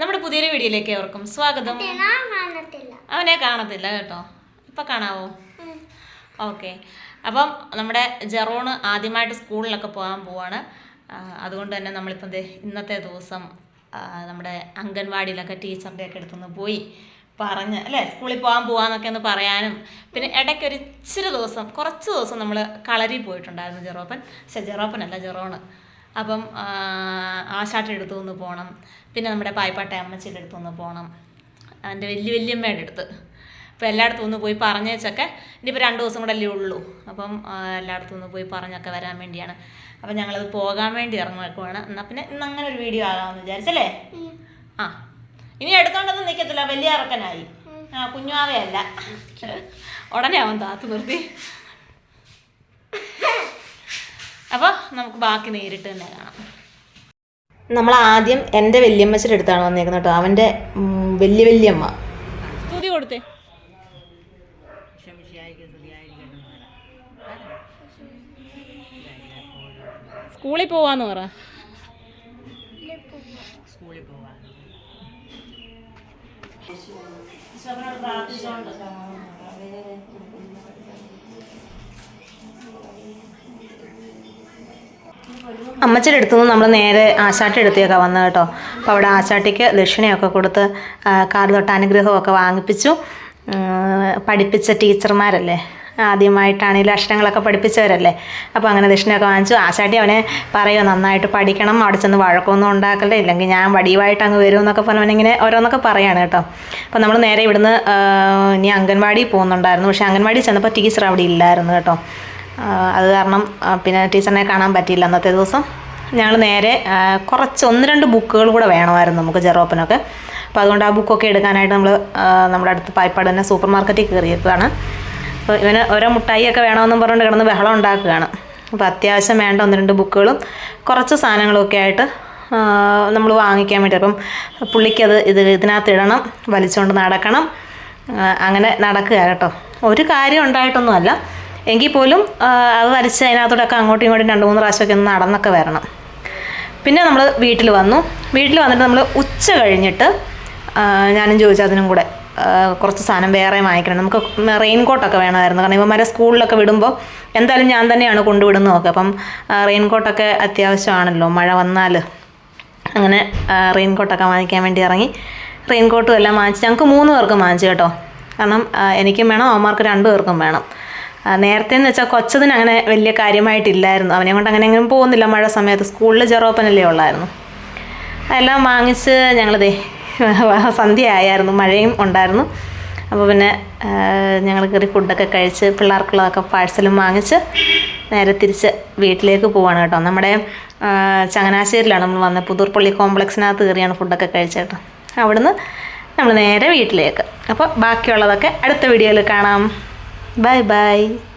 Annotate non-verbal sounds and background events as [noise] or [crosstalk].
നമ്മുടെ പുതിയൊരു വീഡിയോയിലേക്ക് അവർക്കും സ്വാഗതം. അവനെ കാണത്തില്ല കേട്ടോ. ഇപ്പൊ കാണാവോ. ഓക്കെ. അപ്പം നമ്മുടെ ജെറോണ് ആദ്യമായിട്ട് സ്കൂളിലൊക്കെ പോകാൻ പോവാണ്. അതുകൊണ്ട് തന്നെ നമ്മളിപ്പം ഇന്നത്തെ ദിവസം നമ്മുടെ അംഗൻവാടിയിലൊക്കെ ടീച്ചറിന്റെ ഒക്കെ അടുത്തുനിന്ന് പോയി പറഞ്ഞ് അല്ലേ? സ്കൂളിൽ പോകാൻ പോകാന്നൊക്കെ ഒന്ന് പറയാനും. പിന്നെ ഇടയ്ക്ക് ഒരു ഇച്ചിരി ദിവസം കുറച്ച് ദിവസം നമ്മൾ കളരി പോയിട്ടുണ്ടായിരുന്നു ജെറോപ്പൻ. പക്ഷേ ജെറോപ്പനല്ല ജെറോണ്. അപ്പം ആ, എടുത്തു നിന്ന് പോകണം പിന്നെ നമ്മുടെ പായ്പാട്ട അമ്മച്ചിയുടെ അടുത്തു നിന്ന് പോകണം എന്റെ വലിയ വല്യമ്മയുടെ അടുത്ത്. അപ്പോൾ എല്ലായിടത്തും ഒന്ന് പോയി പറഞ്ഞേച്ചൊക്കെ. ഇനിയിപ്പോൾ രണ്ട് ദിവസം കൂടെ അല്ലേ ഉള്ളൂ. അപ്പം എല്ലായിടത്തും ഒന്ന് പോയി പറഞ്ഞൊക്കെ വരാൻ വേണ്ടിയാണ്. അപ്പം ഞങ്ങളത് പോകാൻ വേണ്ടി ഇറങ്ങുവാണ് എന്നാൽ പിന്നെ ഇന്ന് അങ്ങനെ ഒരു വീഡിയോ ആകാമെന്ന് വിചാരിച്ചല്ലേ? ആ. ഇനി എടുത്തോണ്ടൊന്നും നിൽക്കത്തില്ല വലിയ ഇറക്കനായി ആ കുഞ്ഞുമാവയല്ല ഉടനെ അവൻ താത്തു നിർത്തി അപ്പോൾ നമുക്ക് ബാക്കി നേരിട്ട് തന്നെ കാണാം. നമ്മൾ ആദ്യം എന്റെ വല്യമ്മച്ചിയുടെ അടുത്താണ് വന്നേക്കുന്നത് കേട്ടോ. അവന്റെ വലിയ വല്യമ്മ. സ്തുതി കൊടുത്തേ. സ്കൂളിൽ പോവാന്ന് പറ. അമ്മച്ചിയുടെ അടുത്തു നിന്ന് നമ്മൾ നേരെ ആശാട്ടി അടുത്തേക്കാണ് വന്നത് കേട്ടോ. അപ്പോൾ അവിടെ ആശാട്ടിക്ക് ദക്ഷിണയൊക്കെ കൊടുത്ത് കാൽ തൊട്ട് അനുഗ്രഹമൊക്കെ വാങ്ങിപ്പിച്ചു. പഠിപ്പിച്ച ടീച്ചർമാരല്ലേ? ആദ്യമായിട്ടാണെങ്കിലും അക്ഷരങ്ങളൊക്കെ പഠിപ്പിച്ചവരല്ലേ? അപ്പോൾ അങ്ങനെ ദക്ഷിണയൊക്കെ വാങ്ങിച്ചു. ആശാട്ടി അവനെ പറയുമോ നന്നായിട്ട് പഠിക്കണം അവിടെ ചെന്ന് വഴക്കമൊന്നും ഉണ്ടാക്കല്ലേ? ഇല്ലെങ്കിൽ ഞാൻ വടിയുമായിട്ട് അങ്ങ് വരും എന്നൊക്കെ പറഞ്ഞ് അവനിങ്ങനെ ഓരോന്നൊക്കെ പറയാണ് കേട്ടോ. അപ്പോൾ നമ്മൾ നേരെ ഇവിടുന്ന് ഇനി അംഗൻവാടി പോകുന്നുണ്ടായിരുന്നു. പക്ഷേ അംഗൻവാടി ചെന്നപ്പോൾ ടീച്ചർ അവിടെ ഇല്ലായിരുന്നു കേട്ടോ. അത് കാരണം പിന്നെ ടീച്ചറിനെ കാണാൻ പറ്റിയില്ല അന്നത്തെ ദിവസം. ഞങ്ങൾ നേരെ കുറച്ച് ഒന്ന് രണ്ട് ബുക്കുകൾ കൂടെ വേണമായിരുന്നു നമുക്ക് ജെറോപ്പനൊക്കെ. അപ്പോൾ അതുകൊണ്ട് ആ ബുക്കൊക്കെ എടുക്കാനായിട്ട് നമ്മൾ നമ്മുടെ അടുത്ത് പായ്പാട് തന്നെ സൂപ്പർ മാർക്കറ്റിൽ കയറിയിരിക്കുകയാണ് അപ്പോൾ ഇവന് ഓരോ മുട്ടായിയൊക്കെ വേണമെന്നും പറഞ്ഞുകൊണ്ട് കിടന്ന് ബഹളം ഉണ്ടാക്കുകയാണ്. അപ്പോൾ അത്യാവശ്യം വേണ്ട ഒന്ന് രണ്ട് ബുക്കുകളും കുറച്ച് സാധനങ്ങളൊക്കെ ആയിട്ട് നമ്മൾ വാങ്ങിക്കാൻ വേണ്ടി. അപ്പം പുള്ളിക്കത് ഇത് ഇതിനകത്ത് ഇടണം വലിച്ചുകൊണ്ട് നടക്കണം അങ്ങനെ നടക്കുക കേട്ടോ. ഒരു കാര്യം ഉണ്ടായിട്ടൊന്നുമല്ല. എങ്കിൽ പോലും അത് വരച്ച് അതിനകത്തോടൊക്കെ അങ്ങോട്ടും ഇങ്ങോട്ടും രണ്ട് മൂന്ന് പ്രാവശ്യമൊക്കെ ഒന്ന് നടന്നൊക്കെ വരണം. പിന്നെ നമ്മൾ വീട്ടിൽ വന്നു. വീട്ടിൽ വന്നിട്ട് നമ്മൾ ഉച്ച കഴിഞ്ഞിട്ട് ഞാനും ചോദിച്ചു അതിനും കൂടെ കുറച്ച് സാധനം വേറെ വാങ്ങിക്കണം. നമുക്ക് റെയിൻ കോട്ടൊക്കെ വേണമായിരുന്നു. കാരണം ഇവന്മാരെ സ്കൂളിലൊക്കെ വിടുമ്പോൾ എന്തായാലും ഞാൻ തന്നെയാണ് കൊണ്ടുവിടുന്നതൊക്കെ. അപ്പം റെയിൻ കോട്ടൊക്കെ അത്യാവശ്യമാണല്ലോ. മഴ വന്നാൽ അങ്ങനെ റെയിൻ കോട്ടൊക്കെ വാങ്ങിക്കാൻ വേണ്ടി ഇറങ്ങി റെയിൻ കോട്ടും എല്ലാം വാങ്ങിച്ച് ഞങ്ങൾക്ക് മൂന്ന് പേർക്കും വാങ്ങിച്ചു കേട്ടോ. കാരണം എനിക്കും വേണം അവന്മാർക്ക് രണ്ട് പേർക്കും വേണം. നേരത്തെ എന്ന് വെച്ചാൽ കൊച്ചതിന് അങ്ങനെ വലിയ കാര്യമായിട്ടില്ലായിരുന്നു. അവനെ കൊണ്ട് അങ്ങനെ എങ്ങനെയും പോകുന്നില്ല മഴ സമയത്ത്. സ്കൂളിൽ ജെറോപ്പനല്ലേ ഉള്ളായിരുന്നു. എല്ലാം വാങ്ങിച്ച് ഞങ്ങളിതേ [laughs] സന്ധ്യ ആയായിരുന്നു മഴയും ഉണ്ടായിരുന്നു. അപ്പോൾ പിന്നെ ഞങ്ങൾ കയറി ഫുഡൊക്കെ കഴിച്ച് പിള്ളേർക്കുള്ളതൊക്കെ പാഴ്സലും വാങ്ങിച്ച് നേരെ തിരിച്ച് വീട്ടിലേക്ക് പോവാണ് കേട്ടോ. നമ്മുടെ ചങ്ങനാശ്ശേരിയിലാണ് നമ്മൾ വന്നത്. പുതൂർപ്പള്ളി കോംപ്ലക്സിനകത്ത് കയറിയാണ് ഫുഡൊക്കെ കഴിച്ചത് കേട്ടോ അവിടുന്ന് നമ്മൾ നേരെ വീട്ടിലേക്ക്. അപ്പോൾ ബാക്കിയുള്ളതൊക്കെ അടുത്ത വീഡിയോയിൽ കാണാം. Bye-bye!